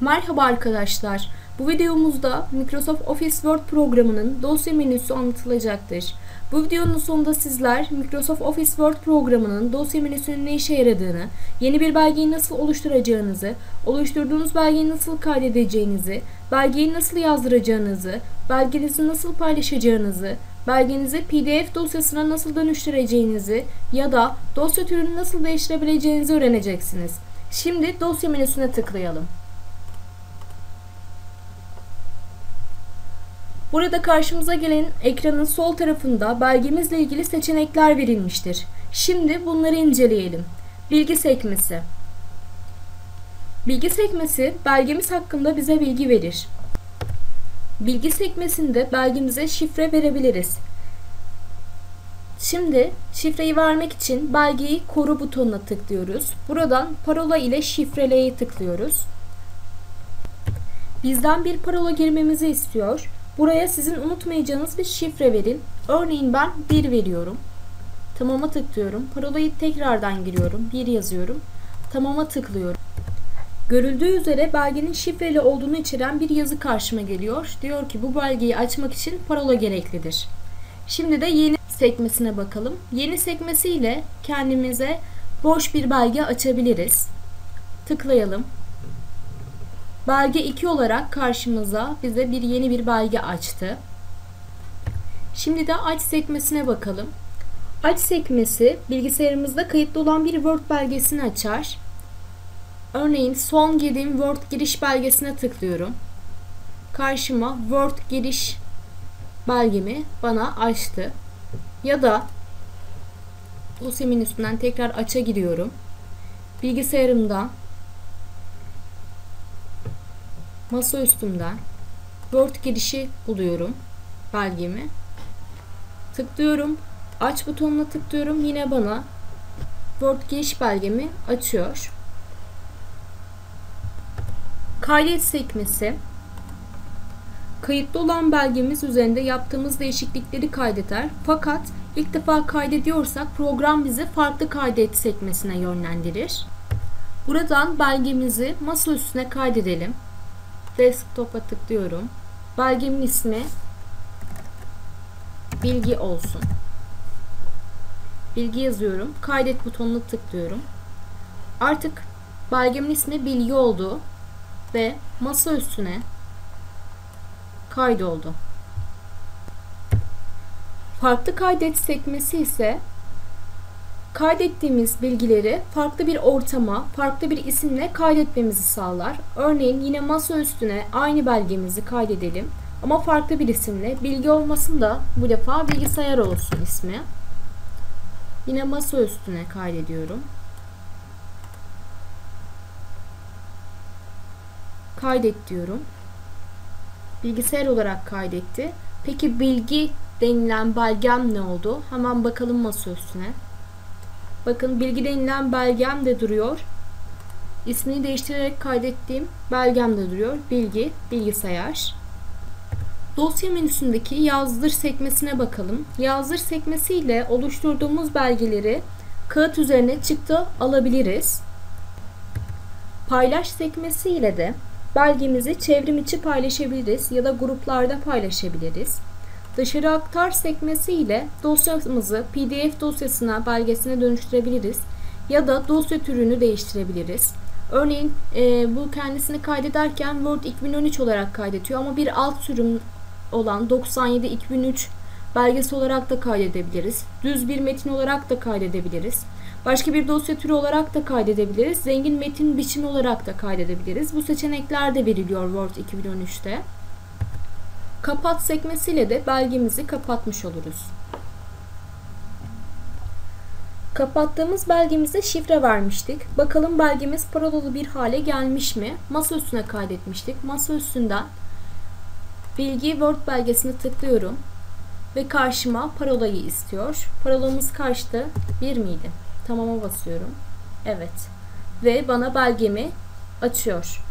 Merhaba arkadaşlar. Bu videomuzda Microsoft Office Word programının dosya menüsü anlatılacaktır. Bu videonun sonunda sizler Microsoft Office Word programının dosya menüsünün ne işe yaradığını, yeni bir belgeyi nasıl oluşturacağınızı, oluşturduğunuz belgeyi nasıl kaydedeceğinizi, belgeyi nasıl yazdıracağınızı, belgenizi nasıl paylaşacağınızı, belgenizi PDF dosyasına nasıl dönüştüreceğinizi ya da dosya türünü nasıl değiştirebileceğinizi öğreneceksiniz. Şimdi dosya menüsüne tıklayalım. Burada karşımıza gelen ekranın sol tarafında belgemizle ilgili seçenekler verilmiştir. Şimdi bunları inceleyelim. Bilgi sekmesi. Bilgi sekmesi belgemiz hakkında bize bilgi verir. Bilgi sekmesinde belgemize şifre verebiliriz. Şimdi şifreyi vermek için belgeyi koru butonuna tıklıyoruz. Buradan parola ile şifreleye tıklıyoruz. Bizden bir parola girmemizi istiyor. Buraya sizin unutmayacağınız bir şifre verin. Örneğin ben 1 veriyorum. Tamama tıklıyorum. Parolayı tekrardan giriyorum. 1 yazıyorum. Tamama tıklıyorum. Görüldüğü üzere belgenin şifreli olduğunu içeren bir yazı karşıma geliyor. Diyor ki bu belgeyi açmak için parola gereklidir. Şimdi de yeni sekmesine bakalım. Yeni sekmesi ile kendimize boş bir belge açabiliriz. Tıklayalım. Belge 2 olarak karşımıza bize bir yeni bir belge açtı. Şimdi de aç sekmesine bakalım. Aç sekmesi bilgisayarımızda kayıtlı olan bir Word belgesini açar. Örneğin son girdiğim Word giriş belgesine tıklıyorum. Karşıma Word giriş belgemi bana açtı. Ya da dosya menüsünden tekrar aça giriyorum. Bilgisayarımdan masa üstümden Word girişi buluyorum belgemi. Tıklıyorum. Aç butonuna tıklıyorum. Yine bana Word giriş belgemi açıyor. Kaydet sekmesi Kayıtlı olan belgemiz üzerinde yaptığımız değişiklikleri kaydeder. Fakat ilk defa kaydediyorsak program bizi farklı kaydet sekmesine yönlendirir. Buradan belgemizi masa üstüne kaydedelim. Desktop'a tıklıyorum. Belgemin ismi bilgi olsun. Bilgi yazıyorum. Kaydet butonuna tıklıyorum. Artık belgemin ismi bilgi oldu ve masa üstüne kaydoldu. Farklı kaydet sekmesi ise kaydettiğimiz bilgileri farklı bir ortama, farklı bir isimle kaydetmemizi sağlar. Örneğin yine masa üstüne aynı belgemizi kaydedelim ama farklı bir isimle. Bilgi olmasın da bu defa bilgisayar olsun ismi. Yine masa üstüne kaydediyorum. Kaydet diyorum. Bilgisayar olarak kaydetti. Peki bilgi denilen belgem ne oldu? Hemen bakalım masa üstüne. Bakın bilgi denilen belgem de duruyor. İsmini değiştirerek kaydettiğim belgem de duruyor. Bilgi, bilgisayar. Dosya menüsündeki yazdır sekmesine bakalım. Yazdır sekmesi ile oluşturduğumuz belgeleri kağıt üzerine çıktı alabiliriz. Paylaş sekmesi ile de belgemizi çevrim içi paylaşabiliriz ya da gruplarda paylaşabiliriz. Dışarı aktar sekmesi ile dosyamızı PDF dosyasına, belgesine dönüştürebiliriz ya da dosya türünü değiştirebiliriz. Örneğin e, bu kendisini kaydederken Word 2013 olarak kaydediyor ama bir alt sürüm olan 97 2003 belgesi olarak da kaydedebiliriz. Düz bir metin olarak da kaydedebiliriz. Başka bir dosya türü olarak da kaydedebiliriz. Zengin metin biçimi olarak da kaydedebiliriz. Bu seçenekler de veriliyor Word 2013'te. Kapat sekmesiyle de belgemizi kapatmış oluruz. Kapattığımız belgemize şifre vermiştik. Bakalım belgemiz parolalı bir hale gelmiş mi? Masa üstüne kaydetmiştik. Masa üstünden bilgi Word belgesine tıklıyorum ve karşıma parolayı istiyor. Parolamız kaçtı? 1 miydi? Tamama basıyorum. Evet. Ve bana belgemi açıyor.